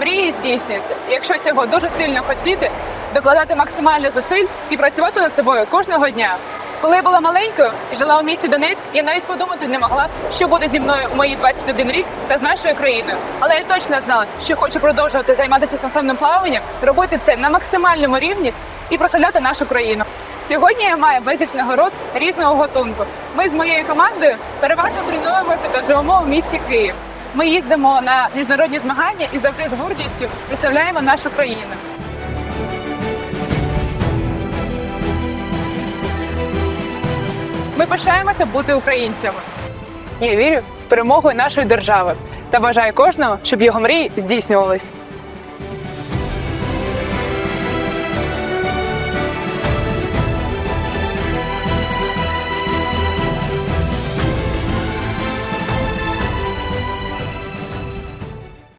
Мрії здійснюються. Якщо цього дуже сильно хотіти, докладати максимально зусиль і працювати над собою кожного дня. Коли я була маленькою і жила у місті Донецьк, я навіть подумати не могла, що буде зі мною у мої 21 рік та з нашою країною. Але я точно знала, що хочу продовжувати займатися синхронним плаванням, робити це на максимальному рівні і прославляти нашу країну. Сьогодні я маю безліч нагород різного готунку. Ми з моєю командою переважно тренуємося та живемо в місті Київ. Ми їздимо на міжнародні змагання і завжди з гордістю представляємо нашу країну. Ми пишаємося бути українцями. Я вірю в перемогу нашої держави та бажаю кожного, щоб його мрії здійснювались.